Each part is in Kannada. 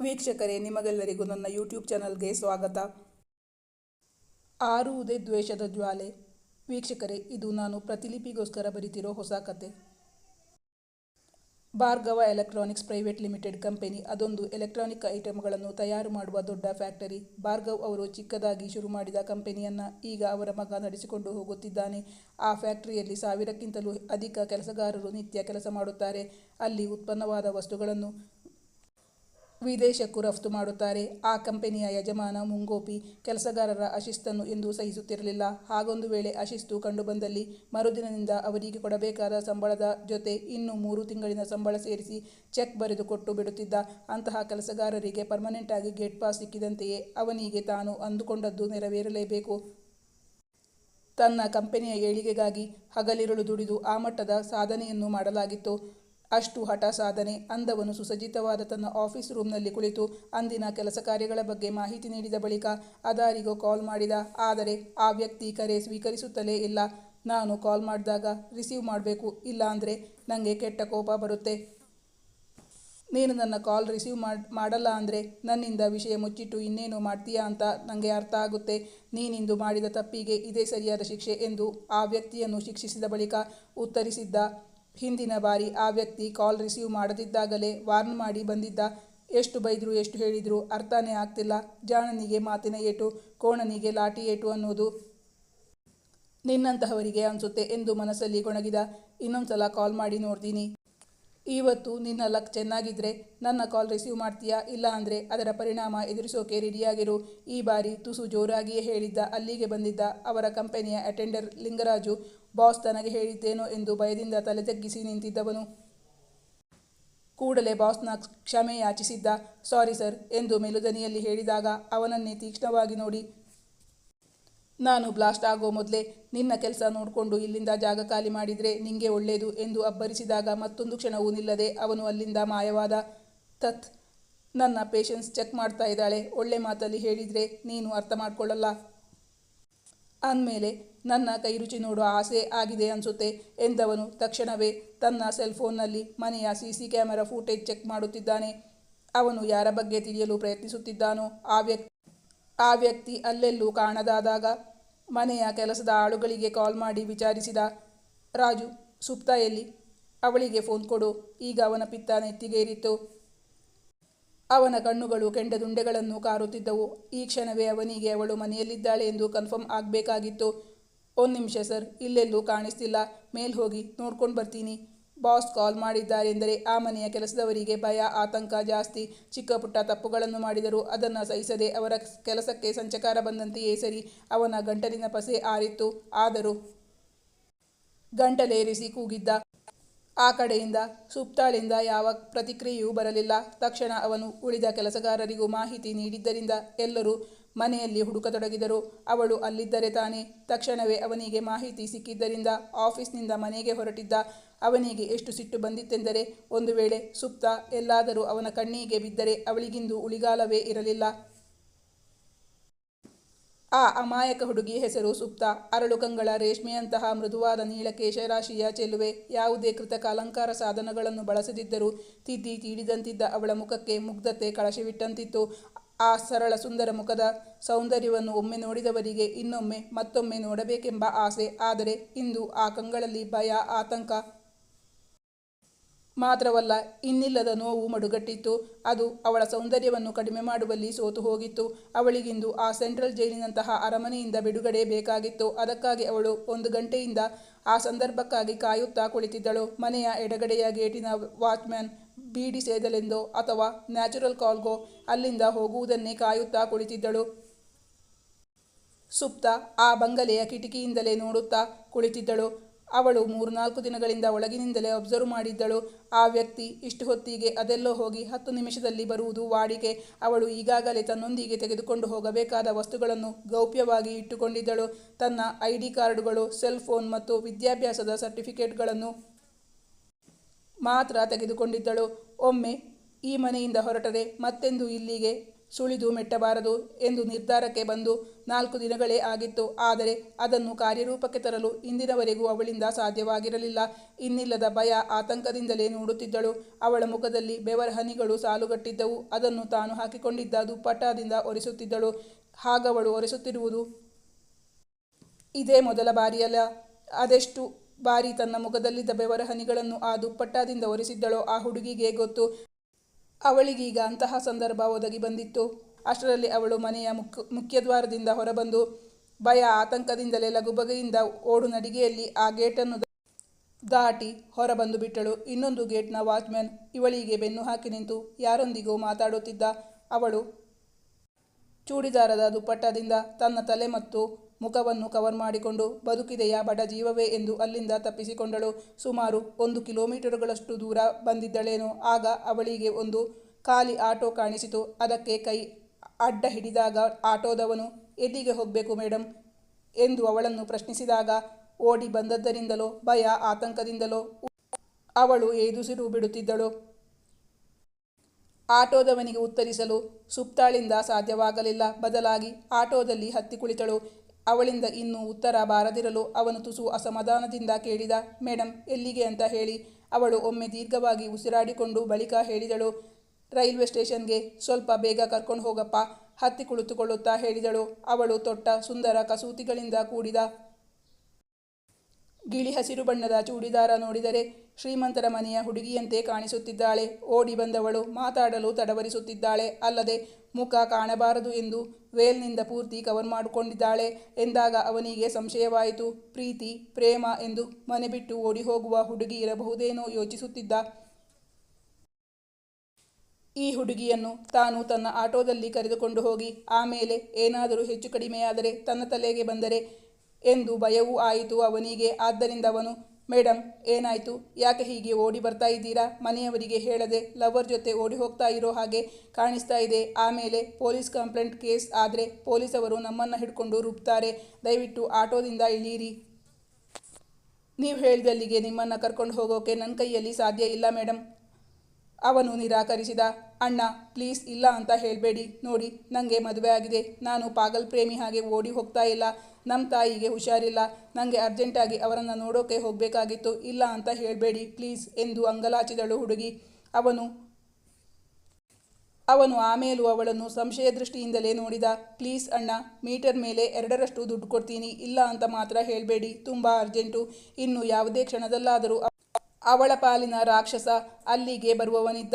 ವೀಕ್ಷಕರೇ, ನಿಮಗೆಲ್ಲರಿಗೂ ನನ್ನ ಯೂಟ್ಯೂಬ್ ಚಾನಲ್ಗೆ ಸ್ವಾಗತ. ಆರುವುದೇ ದ್ವೇಷದ ಜ್ವಾಲೆ. ವೀಕ್ಷಕರೇ, ಇದು ನಾನು ಪ್ರತಿಲಿಪಿಗೋಸ್ಕರ ಬರೀತಿರೋ ಹೊಸ ಕತೆ. Bhargava electronics private limited company ಅದೊಂದು ಎಲೆಕ್ಟ್ರಾನಿಕ್ ಐಟಮ್ಗಳನ್ನು ತಯಾರು ಮಾಡುವ ದೊಡ್ಡ ಫ್ಯಾಕ್ಟರಿ. ಭಾರ್ಗವ್ ಅವರು ಚಿಕ್ಕದಾಗಿ ಶುರು ಮಾಡಿದ ಕಂಪನಿಯನ್ನು ಈಗ ಅವರ ಮಗ ನಡೆಸಿಕೊಂಡು ಹೋಗುತ್ತಿದ್ದಾನೆ. ಆ ಫ್ಯಾಕ್ಟರಿಯಲ್ಲಿ ಸಾವಿರಕ್ಕಿಂತಲೂ ಅಧಿಕ ಕೆಲಸಗಾರರು ನಿತ್ಯ ಕೆಲಸ ಮಾಡುತ್ತಾರೆ. ಅಲ್ಲಿ ಉತ್ಪನ್ನವಾದ ವಸ್ತುಗಳನ್ನು ವಿದೇಶಕ್ಕೂ ರಫ್ತು ಮಾಡುತ್ತಾರೆ. ಆ ಕಂಪನಿಯ ಯಜಮಾನ ಮುಂಗೋಪಿ ಕೆಲಸಗಾರರ ಅಶಿಸ್ತನ್ನು ಎಂದೂ ಸಹಿಸುತ್ತಿರಲಿಲ್ಲ. ಹಾಗೊಂದು ವೇಳೆ ಅಶಿಸ್ತು ಕಂಡುಬಂದಲ್ಲಿ ಮರುದಿನದಿಂದ ಅವರಿಗೆ ಕೊಡಬೇಕಾದ ಸಂಬಳದ ಜೊತೆ ಇನ್ನು ಮೂರು ತಿಂಗಳಿನ ಸಂಬಳ ಸೇರಿಸಿ ಚೆಕ್ ಬರೆದು ಕೊಟ್ಟು ಬಿಡುತ್ತಿದ್ದ ಅಂತಹ ಕೆಲಸಗಾರರಿಗೆ ಪರ್ಮನೆಂಟ್ ಆಗಿ ಗೇಟ್ ಪಾಸ್ ಸಿಕ್ಕಿದಂತೆಯೇ ಅವನಿಗೆ ತಾನು ಅಂದುಕೊಂಡದ್ದು ನೆರವೇರಲೇಬೇಕು. ತನ್ನ ಕಂಪನಿಯ ಏಳಿಗೆಗಾಗಿ ಹಗಲಿರುಳು ದುಡಿದು ಆ ಮಟ್ಟದ ಸಾಧನೆಯನ್ನು ಮಾಡಲಾಗಿತ್ತು. ಅಷ್ಟು ಹಠ ಸಾಧನೆ ಅಂದವನು ಸುಸಜ್ಜಿತವಾದ ತನ್ನ ಆಫೀಸ್ ರೂಮ್ನಲ್ಲಿ ಕುಳಿತು ಅಂದಿನ ಕೆಲಸ ಕಾರ್ಯಗಳ ಬಗ್ಗೆ ಮಾಹಿತಿ ನೀಡಿದ ಬಳಿಕ ಅದಾರಿಗೋ ಕಾಲ್ ಮಾಡಿದ. ಆದರೆ ಆ ವ್ಯಕ್ತಿ ಕರೆ ಸ್ವೀಕರಿಸುತ್ತಲೇ ಇಲ್ಲ. ನಾನು ಕಾಲ್ ಮಾಡಿದಾಗ ರಿಸೀವ್ ಮಾಡಬೇಕು, ಇಲ್ಲ ಅಂದರೆ ನನಗೆ ಕೆಟ್ಟ ಕೋಪ ಬರುತ್ತೆ. ನೀನು ನನ್ನ ಕಾಲ್ ರಿಸೀವ್ ಮಾಡಿ, ಮಾಡಲ್ಲ ಅಂದರೆ ನನ್ನಿಂದ ವಿಷಯ ಮುಚ್ಚಿಟ್ಟು ಇನ್ನೇನು ಮಾಡ್ತೀಯಾ ಅಂತ ನನಗೆ ಅರ್ಥ ಆಗುತ್ತೆ. ನೀನಿಂದು ಮಾಡಿದ ತಪ್ಪಿಗೆ ಇದೇ ಸರಿಯಾದ ಶಿಕ್ಷೆ ಎಂದು ಆ ವ್ಯಕ್ತಿಯನ್ನು ಶಿಕ್ಷಿಸಿದ ಬಳಿಕ ಉತ್ತರಿಸಿದ್ದ. ಹಿಂದಿನ ಬಾರಿ ಆ ವ್ಯಕ್ತಿ ಕಾಲ್ ರಿಸೀವ್ ಮಾಡದಿದ್ದಾಗಲೇ ವಾರ್ನ್ ಮಾಡಿ ಬಂದಿದ್ದ. ಎಷ್ಟು ಬೈದರು, ಎಷ್ಟು ಹೇಳಿದ್ರು ಅರ್ಥನೇ ಆಗ್ತಿಲ್ಲ. ಜಾಣನಿಗೆ ಮಾತಿನ ಏಟು, ಕೋಣನಿಗೆ ಲಾಠಿ ಏಟು ಅನ್ನೋದು ನಿನ್ನಂತಹವರಿಗೆ ಅನಿಸುತ್ತೆ ಎಂದು ಮನಸ್ಸಲ್ಲಿ ಗೊಣಗಿದ. ಇನ್ನೊಂದ್ಸಲ ಕಾಲ್ ಮಾಡಿ ನೋಡ್ತೀನಿ. ಇವತ್ತು ನಿನ್ನ ಲಕ್ ಚೆನ್ನಾಗಿದ್ರೆ ನನ್ನ ಕಾಲ್ ರಿಸೀವ್ ಮಾಡ್ತೀಯಾ? ಇಲ್ಲ ಅಂದರೆ ಅದರ ಪರಿಣಾಮ ಎದುರಿಸೋಕೆ ರೆಡಿಯಾಗಿರು ಈ ಬಾರಿ ತುಸು ಜೋರಾಗಿಯೇ ಹೇಳಿದ್ದ, ಅಲ್ಲಿಗೆ ಬಂದಿದ್ದ ಅವರ ಕಂಪನಿಯ ಅಟೆಂಡರ್ ಲಿಂಗರಾಜು ಬಾಸ್ ತನಗೆ ಹೇಳಿದ್ದೇನೋ ಎಂದು ಭಯದಿಂದ ತಲೆ ತಗ್ಗಿಸಿ ನಿಂತಿದ್ದವನು. ಕೂಡಲೇ ಬಾಸ್ನ ಕ್ಷಮೆ ಯಾಚಿಸಿದ್ದ ಸಾರಿ ಸರ್ ಎಂದು ಮೆಲುದನಿಯಲ್ಲಿ ಹೇಳಿದಾಗ ಅವನನ್ನೇ ತೀಕ್ಷ್ಣವಾಗಿ ನೋಡಿ ನಾನು ಬ್ಲಾಸ್ಟ್ ಆಗೋ ಮೊದಲೇ ನಿನ್ನ ಕೆಲಸ ನೋಡಿಕೊಂಡು ಇಲ್ಲಿಂದ ಜಾಗ ಖಾಲಿ ಮಾಡಿದರೆ ನಿಂಗೆ ಒಳ್ಳೆಯದು ಎಂದು ಅಬ್ಬರಿಸಿದಾಗ ಮತ್ತೊಂದು ಕ್ಷಣವೂ ನಿಲ್ಲದೆ ಅವನು ಅಲ್ಲಿಂದ ಮಾಯವಾದ ತತ್ ನನ್ನ ಪೇಷನ್ಸ್ ಚೆಕ್ ಮಾಡ್ತಾ ಇದ್ದಾಳೆ. ಒಳ್ಳೆ ಮಾತಲ್ಲಿ ಹೇಳಿದರೆ ನೀನು ಅರ್ಥ ಮಾಡಿಕೊಳ್ಳಲ್ಲ. ಅಂದಮೇಲೆ, ನನ್ನ ಕೈ ರುಚಿ ನೋಡುವ ಆಸೆ ಆಗಿದೆ ಅನಿಸುತ್ತೆ ಎಂದವನು ತಕ್ಷಣವೇ ತನ್ನ ಸೆಲ್ಫೋನ್ನಲ್ಲಿ ಮನೆಯ C C camera footage check ಮಾಡುತ್ತಿದ್ದಾನೆ. ಅವನು ಯಾರ ಬಗ್ಗೆ ತಿಳಿಯಲು ಪ್ರಯತ್ನಿಸುತ್ತಿದ್ದಾನೋ ಆ ವ್ಯಕ್ತಿ ಆ ವ್ಯಕ್ತಿ ಅಲ್ಲೆಲ್ಲೂ ಕಾಣದಾದಾಗ ಮನೆಯ ಕೆಲಸದ ಆಳುಗಳಿಗೆ ಕಾಲ್ ಮಾಡಿ ವಿಚಾರಿಸಿದ, ರಾಜು, ಸುಪ್ತ ಎಲ್ಲಿ? ಅವಳಿಗೆ ಫೋನ್ ಕೊಡು, ಈಗ ಅವನ ಪಿತ್ತ ನೆತ್ತಿಗೇರಿತ್ತು. ಅವನ ಕಣ್ಣುಗಳು ಕೆಂಡದುಂಡೆಗಳನ್ನು ಕಾರುತ್ತಿದ್ದವು. ಈ ಕ್ಷಣವೇ ಅವನಿಗೆ ಅವಳು ಮನೆಯಲ್ಲಿದ್ದಾಳೆ ಎಂದು ಕನ್ಫರ್ಮ್ ಆಗಬೇಕಾಗಿತ್ತು. ಒಂದು ನಿಮಿಷ ಸರ್, ಇಲ್ಲೆಲ್ಲೂ ಕಾಣಿಸ್ತಿಲ್ಲ. ಮೇಲ್ ಹೋಗಿ ನೋಡ್ಕೊಂಡು ಬರ್ತೀನಿ. ಬಾಸ್ ಕಾಲ್ ಮಾಡಿದ್ದಾರೆಂದರೆ ಆ ಮನೆಯ ಕೆಲಸದವರಿಗೆ ಭಯ, ಆತಂಕ ಜಾಸ್ತಿ. ಚಿಕ್ಕ ಪುಟ್ಟ ತಪ್ಪುಗಳನ್ನು ಮಾಡಿದರೂ ಅದನ್ನು ಸಹಿಸದೆ ಅವರ ಕೆಲಸಕ್ಕೆ ಸಂಚಕಾರ ಬಂದಂತೆಯೇ ಸರಿ. ಅವನ ಗಂಟಲಿನ ಪಸೆ ಆರಿತ್ತು. ಆದರೂ ಗಂಟಲೇರಿಸಿ ಕೂಗಿದ್ದ. ಆ ಕಡೆಯಿಂದ ಸುಪ್ತಾಳಿಂದ ಯಾವ ಪ್ರತಿಕ್ರಿಯೆಯೂ ಬರಲಿಲ್ಲ. ತಕ್ಷಣ ಅವನು ಉಳಿದ ಕೆಲಸಗಾರರಿಗೂ ಮಾಹಿತಿ ನೀಡಿದ್ದರಿಂದ ಎಲ್ಲರೂ ಮನೆಯಲ್ಲಿ ಹುಡುಕತೊಡಗಿದರು. ಅವಳು ಅಲ್ಲಿದ್ದರೆ ತಾನೇ. ತಕ್ಷಣವೇ ಅವನಿಗೆ ಮಾಹಿತಿ ಸಿಕ್ಕಿದ್ದರಿಂದ ಆಫೀಸ್ನಿಂದ ಮನೆಗೆ ಹೊರಟಿದ್ದ. ಅವನಿಗೆ ಎಷ್ಟು ಸಿಟ್ಟು ಬಂದಿತ್ತೆಂದರೆ, ಒಂದು ವೇಳೆ ಸುಪ್ತ ಎಲ್ಲಾದರೂ ಅವನ ಕಣ್ಣಿಗೆ ಬಿದ್ದರೆ ಅವಳಿಗಿಂದು ಉಳಿಗಾಲವೇ ಇರಲಿಲ್ಲ. ಆ ಅಮಾಯಕ ಹುಡುಗಿ ಹೆಸರು ಸುಪ್ತ. ಅರಳು ಕಂಗಳ ರೇಷ್ಮೆಯಂತಹ ಮೃದುವಾದ ನೀಳ ಕೇಶರಾಶಿಯ ಚೆಲುವೆ. ಯಾವುದೇ ಕೃತಕ ಅಲಂಕಾರ ಸಾಧನಗಳನ್ನು ಬಳಸದಿದ್ದರೂ ತಿದ್ದಿ ತೀಡಿದಂತಿದ್ದ ಅವಳ ಮುಖಕ್ಕೆ ಮುಗ್ಧತೆ ಕಳಶವಿಟ್ಟಂತಿತ್ತು. ಆ ಸರಳ ಸುಂದರ ಮುಖದ ಸೌಂದರ್ಯವನ್ನು ಒಮ್ಮೆ ನೋಡಿದವರಿಗೆ ಇನ್ನೊಮ್ಮೆ ಮತ್ತೊಮ್ಮೆ ನೋಡಬೇಕೆಂಬ ಆಸೆ. ಆದರೆ ಇಂದು ಆ ಕಂಗಳಲ್ಲಿ ಭಯ, ಆತಂಕ ಮಾತ್ರವಲ್ಲ, ಇನ್ನಿಲ್ಲದ ನೋವು ಮಡುಗಟ್ಟಿತ್ತು. ಅದು ಅವಳ ಸೌಂದರ್ಯವನ್ನು ಕಡಿಮೆ ಮಾಡುವಲ್ಲಿ ಸೋತು ಹೋಗಿತ್ತು. ಅವಳಿಗಿಂದು ಆ ಸೆಂಟ್ರಲ್ ಜೈಲಿನಂತಹ ಅರಮನೆಯಿಂದ ಬಿಡುಗಡೆ ಬೇಕಾಗಿತ್ತು. ಅದಕ್ಕಾಗಿ ಅವಳು ಒಂದು ಗಂಟೆಯಿಂದ ಆ ಸಂದರ್ಭಕ್ಕಾಗಿ ಕಾಯುತ್ತಾ ಕುಳಿತಿದ್ದಳು. ಮನೆಯ ಎಡಗಡೆಯ ಗೇಟಿನ ವಾಚ್ಮ್ಯಾನ್ ಬೀಡಿ ಸೇದಲೆಂದೋ ಅಥವಾ ನ್ಯಾಚುರಲ್ ಕಾಲ್ಗೋ ಅಲ್ಲಿಂದ ಹೋಗುವುದನ್ನೇ ಕಾಯುತ್ತಾ ಕುಳಿತಿದ್ದಳು. ಸುಪ್ತ ಆ ಬಂಗಲೆಯ ಕಿಟಕಿಯಿಂದಲೇ ನೋಡುತ್ತಾ ಕುಳಿತಿದ್ದಳು. ಅವಳು ಮೂರ್ನಾಲ್ಕು ದಿನಗಳಿಂದ ಒಳಗಿನಿಂದಲೇ ಅಬ್ಸರ್ವ್ ಮಾಡಿದ್ದಳು. ಆ ವ್ಯಕ್ತಿ ಇಷ್ಟು ಹೊತ್ತಿಗೆ ಅದೆಲ್ಲೋ ಹೋಗಿ ಹತ್ತು ನಿಮಿಷದಲ್ಲಿ ಬರುವುದು ವಾಡಿಕೆ. ಅವಳು ಈಗಾಗಲೇ ತನ್ನೊಂದಿಗೆ ತೆಗೆದುಕೊಂಡು ಹೋಗಬೇಕಾದ ವಸ್ತುಗಳನ್ನು ಗೌಪ್ಯವಾಗಿ ಇಟ್ಟುಕೊಂಡಿದ್ದಳು. ತನ್ನ ಐ ಡಿ ಕಾರ್ಡುಗಳು, ಸೆಲ್ ಫೋನ್ ಮತ್ತು ವಿದ್ಯಾಭ್ಯಾಸದ ಸರ್ಟಿಫಿಕೇಟ್ಗಳನ್ನು ಮಾತ್ರ ತೆಗೆದುಕೊಂಡಿದ್ದಳು. ಒಮ್ಮೆ ಈ ಮನೆಯಿಂದ ಹೊರಟರೆ ಮತ್ತೆಂದು ಇಲ್ಲಿಗೆ ಸುಳಿದು ಮೆಟ್ಟಬಾರದು ಎಂದು ನಿರ್ಧಾರಕ್ಕೆ ಬಂದು ನಾಲ್ಕು ದಿನಗಳೇ ಆಗಿತ್ತು. ಆದರೆ ಅದನ್ನು ಕಾರ್ಯರೂಪಕ್ಕೆ ತರಲು ಇಂದಿನವರೆಗೂ ಅವಳಿಂದ ಸಾಧ್ಯವಾಗಿರಲಿಲ್ಲ. ಇನ್ನಿಲ್ಲದ ಭಯ ಆತಂಕದಿಂದಲೇ ನೋಡುತ್ತಿದ್ದಳು. ಅವಳ ಮುಖದಲ್ಲಿ ಬೆವರ ಹನಿಗಳು ಸಾಲುಗಟ್ಟಿದ್ದವು. ಅದನ್ನು ತಾನು ಹಾಕಿಕೊಂಡಿದ್ದ ದುಪ್ಪಟ್ಟಾದಿಂದ ಒರೆಸುತ್ತಿದ್ದಳು. ಹಾಗವಳು ಒರೆಸುತ್ತಿರುವುದು ಇದೇ ಮೊದಲ ಬಾರಿಯಲ್ಲ. ಅದೆಷ್ಟು ಬಾರಿ ತನ್ನ ಮುಖದಲ್ಲಿದ್ದ ಬೆವರ ಹನಿಗಳನ್ನು ಆ ದುಪ್ಪಟ್ಟಾದಿಂದ ಒರೆಸಿದ್ದಳೋ ಆ ಹುಡುಗಿಗೆ ಗೊತ್ತು. ಅವಳಿಗೀಗ ಅಂತಹ ಸಂದರ್ಭ ಒದಗಿ ಬಂದಿತ್ತು. ಅಷ್ಟರಲ್ಲಿ ಅವಳು ಮನೆಯ ಮುಖ್ಯ ಮುಖ್ಯದ್ವಾರದಿಂದ ಹೊರಬಂದು ಭಯ ಆತಂಕದಿಂದಲೇ ಲಗುಬಗೆಯಿಂದ ಓಡು ನಡಿಗೆಯಲ್ಲಿ ಆ ಗೇಟನ್ನು ದಾಟಿ ಹೊರಬಂದು ಬಿಟ್ಟಳು. ಇನ್ನೊಂದು ಗೇಟ್ನ ವಾಚ್ಮ್ಯಾನ್ ಇವಳಿಗೆ ಬೆನ್ನು ಹಾಕಿ ನಿಂತು ಯಾರೊಂದಿಗೂ ಮಾತಾಡುತ್ತಿದ್ದ. ಅವಳು, ಚೂಡಿದಾರದ ದುಪ್ಪಟ್ಟದಿಂದ ತನ್ನ ತಲೆ ಮತ್ತು ಮುಖವನ್ನು ಕವರ್ ಮಾಡಿಕೊಂಡು ಬದುಕಿದೆಯಾ ಬಡ ಜೀವವೇ ಎಂದು ಅಲ್ಲಿಂದ ತಪ್ಪಿಸಿಕೊಂಡಳು. ಸುಮಾರು ಒಂದು ಕಿಲೋಮೀಟರುಗಳಷ್ಟು ದೂರ ಬಂದಿದ್ದಳೇನೋ ಆಗ ಅವಳಿಗೆ ಒಂದು ಖಾಲಿ ಆಟೋ ಕಾಣಿಸಿತು. ಅದಕ್ಕೆ ಕೈ ಅಡ್ಡ ಹಿಡಿದಾಗ ಆಟೋದವನು, ಎಲ್ಲಿಗೆ ಹೋಗಬೇಕು ಮೇಡಮ್ ಎಂದು ಅವಳನ್ನು ಪ್ರಶ್ನಿಸಿದಾಗ ಓಡಿ ಬಂದದ್ದರಿಂದಲೋ, ಭಯ ಆತಂಕದಿಂದಲೋ ಅವಳು ಏದುಸಿರು ಬಿಡುತ್ತಿದ್ದಳು. ಆಟೋದವನಿಗೆ ಉತ್ತರಿಸಲು ಸುಪ್ತಾಳಿಂದ ಸಾಧ್ಯವಾಗಲಿಲ್ಲ. ಬದಲಾಗಿ ಆಟೋದಲ್ಲಿ ಹತ್ತಿ ಕುಳಿತಳು. ಅವಳಿಂದ ಇನ್ನೂ ಉತ್ತರ ಬಾರದಿರಲು ಅವನು ತುಸು ಅಸಮಾಧಾನದಿಂದ ಕೇಳಿದ ಮೇಡಮ್ ಎಲ್ಲಿಗೆ ಅಂತ ಹೇಳಿ. ಅವಳು ಒಮ್ಮೆ ದೀರ್ಘವಾಗಿ ಉಸಿರಾಡಿಕೊಂಡು ಬಳಿಕ ಹೇಳಿದಳು, ರೈಲ್ವೆ ಸ್ಟೇಷನ್ಗೆ ಸ್ವಲ್ಪ ಬೇಗ ಕರ್ಕೊಂಡು ಹೋಗಪ್ಪ, ಹತ್ತಿ ಕುಳಿತುಕೊಳ್ಳುತ್ತಾ ಹೇಳಿದಳು. ಅವಳು ತೊಟ್ಟ, ಸುಂದರ ಕಸೂತಿಗಳಿಂದ ಕೂಡಿದ ಗಿಳಿ ಹಸಿರು ಬಣ್ಣದ ಚೂಡಿದಾರ ನೋಡಿದರೆ ಶ್ರೀಮಂತರ ಮನೆಯ ಹುಡುಗಿಯಂತೆ ಕಾಣಿಸುತ್ತಿದ್ದಾಳೆ. ಓಡಿ ಬಂದವಳು ಮಾತಾಡಲು ತಡವರಿಸುತ್ತಿದ್ದಾಳೆ. ಅಲ್ಲದೆ ಮುಖ ಕಾಣಬಾರದು ಎಂದು ವೇಲ್ನಿಂದ ಪೂರ್ತಿ ಕವರ್ ಮಾಡಿಕೊಂಡಿದ್ದಾಳೆ ಎಂದಾಗ ಅವನಿಗೆ ಸಂಶಯವಾಯಿತು. ಪ್ರೀತಿ, ಪ್ರೇಮ ಎಂದು ಮನೆ ಬಿಟ್ಟು ಓಡಿ ಹೋಗುವ ಹುಡುಗಿ ಇರಬಹುದೇನೋ ಯೋಚಿಸುತ್ತಿದ್ದ. ಈ ಹುಡುಗಿಯನ್ನು ತಾನು ತನ್ನ ಆಟೋದಲ್ಲಿ ಕರೆದುಕೊಂಡು ಹೋಗಿ, ಆಮೇಲೆ ಏನಾದರೂ ಹೆಚ್ಚು ಕಡಿಮೆಯಾದರೆ ತನ್ನ ತಲೆಗೆ ಬಂದರೆ ಎಂದು ಭಯವೂ ಆಯಿತು ಅವನಿಗೆ. ಆದ್ದರಿಂದ ಅವನು ಮೇಡಮ್ ಏನಾಯಿತು? ಯಾಕೆ ಹೀಗೆ ಓಡಿ ಬರ್ತಾ ಇದ್ದೀರಾ? ಮನೆಯವರಿಗೆ ಹೇಳದೆ ಲವರ್ ಜೊತೆ ಓಡಿ ಹೋಗ್ತಾ ಇರೋ ಹಾಗೆ ಕಾಣಿಸ್ತಾ ಇದೆ. ಆಮೇಲೆ ಪೊಲೀಸ್ ಕಂಪ್ಲೇಂಟ್ ಕೇಸ್ ಆದರೆ ಪೊಲೀಸವರು ನಮ್ಮನ್ನು ಹಿಡ್ಕೊಂಡು ರುಬ್ತಾರೆ. ದಯವಿಟ್ಟು ಆಟೋದಿಂದ ಇಳೀರಿ ನೀವು ಹೇಳಿದಲ್ಲಿಗೆ ನಿಮ್ಮನ್ನು ಕರ್ಕೊಂಡು ಹೋಗೋಕೆ ನನ್ನ ಕೈಯಲ್ಲಿ ಸಾಧ್ಯ ಇಲ್ಲ ಮೇಡಮ್ ಅವನು ನಿರಾಕರಿಸಿದ, ಅಣ್ಣ, ಪ್ಲೀಸ್ ಇಲ್ಲ ಅಂತ ಹೇಳಬೇಡಿ, ನೋಡಿ ನನಗೆ ಮದುವೆ ಆಗಿದೆ. ನಾನು ಪಾಗಲ್ ಪ್ರೇಮಿ ಹಾಗೆ ಓಡಿ ಹೋಗ್ತಾ ಇಲ್ಲ. ನಮ್ಮ ತಾಯಿಗೆ ಹುಷಾರಿಲ್ಲ. ನನಗೆ ಅರ್ಜೆಂಟಾಗಿ ಅವರನ್ನು ನೋಡೋಕೆ ಹೋಗಬೇಕಾಗಿತ್ತು. ಇಲ್ಲ ಅಂತ ಹೇಳಬೇಡಿ, ಪ್ಲೀಸ್, ಎಂದು ಅಂಗಲಾಚಿದಳು ಹುಡುಗಿ. ಅವನು ಅವನು ಆಮೇಲೂ ಅವಳನ್ನು ಸಂಶಯ ದೃಷ್ಟಿಯಿಂದಲೇ ನೋಡಿದ. ಪ್ಲೀಸ್ ಅಣ್ಣ, ಮೀಟರ್ ಮೇಲೆ ಎರಡರಷ್ಟು ದುಡ್ಡು ಕೊಡ್ತೀನಿ. ಇಲ್ಲ ಅಂತ ಮಾತ್ರ ಹೇಳಬೇಡಿ, ತುಂಬ ಅರ್ಜೆಂಟು. ಇನ್ನು ಯಾವುದೇ ಕ್ಷಣದಲ್ಲಾದರೂ ಅವಳ ಪಾಲಿನ ರಾಕ್ಷಸ ಅಲ್ಲಿಗೆ ಬರುವವನಿದ್ದ.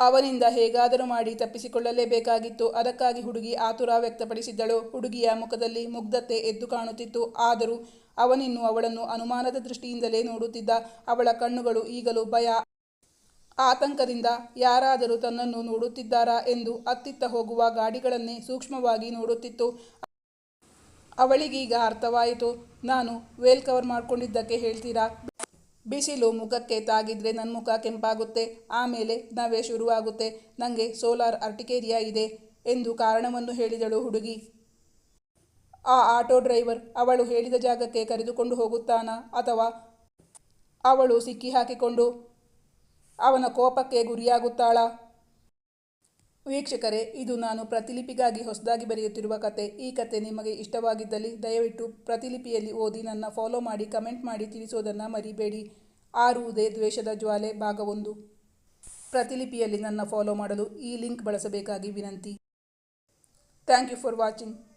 ಅವನಿಂದ ಹೇಗಾದರೂ ಮಾಡಿ ತಪ್ಪಿಸಿಕೊಳ್ಳಲೇಬೇಕಾಗಿತ್ತು. ಅದಕ್ಕಾಗಿ ಹುಡುಗಿ ಆತುರ ವ್ಯಕ್ತಪಡಿಸಿದ್ದಳು. ಹುಡುಗಿಯ ಮುಖದಲ್ಲಿ ಮುಗ್ಧತೆ ಎದ್ದು ಕಾಣುತ್ತಿತ್ತು. ಆದರೂ ಅವನಿನ್ನು ಅವಳನ್ನು ಅನುಮಾನದ ದೃಷ್ಟಿಯಿಂದಲೇ ನೋಡುತ್ತಿದ್ದ. ಅವಳ ಕಣ್ಣುಗಳು ಈಗಲೂ ಭಯ, ಆತಂಕದಿಂದ ಯಾರಾದರೂ ತನ್ನನ್ನು ನೋಡುತ್ತಿದ್ದಾರಾ ಎಂದು ಅತ್ತಿತ್ತ ಹೋಗುವ ಗಾಡಿಗಳನ್ನೇ ಸೂಕ್ಷ್ಮವಾಗಿ ನೋಡುತ್ತಿತ್ತು. ಅವಳಿಗೀಗ ಅರ್ಥವಾಯಿತು. ನಾನು ವೇಲ್ ಕವರ್ ಮಾಡಿಕೊಂಡಿದ್ದಕ್ಕೆ ಹೇಳ್ತೀರಾ? ಬಿಸಿಲು ಮುಖಕ್ಕೆ ತಾಗಿದ್ರೆ ನನ್ನ ಮುಖ ಕೆಂಪಾಗುತ್ತೆ, ಆಮೇಲೆ ನವೆ ಶುರುವಾಗುತ್ತೆ ನನಗೆ ಸೋಲಾರ್ ಅರ್ಟಿಕೇರಿಯಾ ಇದೆ ಎಂದು ಕಾರಣವನ್ನು ಹೇಳಿದಳು ಹುಡುಗಿ. ಆ ಆಟೋ ಡ್ರೈವರ್ ಅವಳು ಹೇಳಿದ ಜಾಗಕ್ಕೆ ಕರೆದುಕೊಂಡು ಹೋಗುತ್ತಾನಾ ಅಥವಾ ಅವಳು ಸಿಕ್ಕಿ ಹಾಕಿಕೊಂಡು ಅವನ ಕೋಪಕ್ಕೆ ಗುರಿಯಾಗುತ್ತಾಳಾ? ವೀಕ್ಷಕರೇ, ಇದು ನಾನು ಪ್ರತಿಲಿಪಿಗಾಗಿ ಹೊಸದಾಗಿ ಬರೆಯುತ್ತಿರುವ ಕತೆ. ಈ ಕತೆ ನಿಮಗೆ ಇಷ್ಟವಾಗಿದ್ದಲ್ಲಿ ದಯವಿಟ್ಟು ಪ್ರತಿಲಿಪಿಯಲ್ಲಿ ಓದಿ ನನ್ನ ಫಾಲೋ ಮಾಡಿ, ಕಮೆಂಟ್ ಮಾಡಿ ತಿಳಿಸೋದನ್ನು ಮರಿಬೇಡಿ. ಆರುವುದೇ ದ್ವೇಷದ ಜ್ವಾಲೆ, ಭಾಗ ಒಂದು. ಪ್ರತಿಲಿಪಿಯಲ್ಲಿ ನನ್ನ ಫಾಲೋ ಮಾಡಲು ಈ ಲಿಂಕ್ ಬಳಸಬೇಕಾಗಿ ವಿನಂತಿ. Thank you for watching.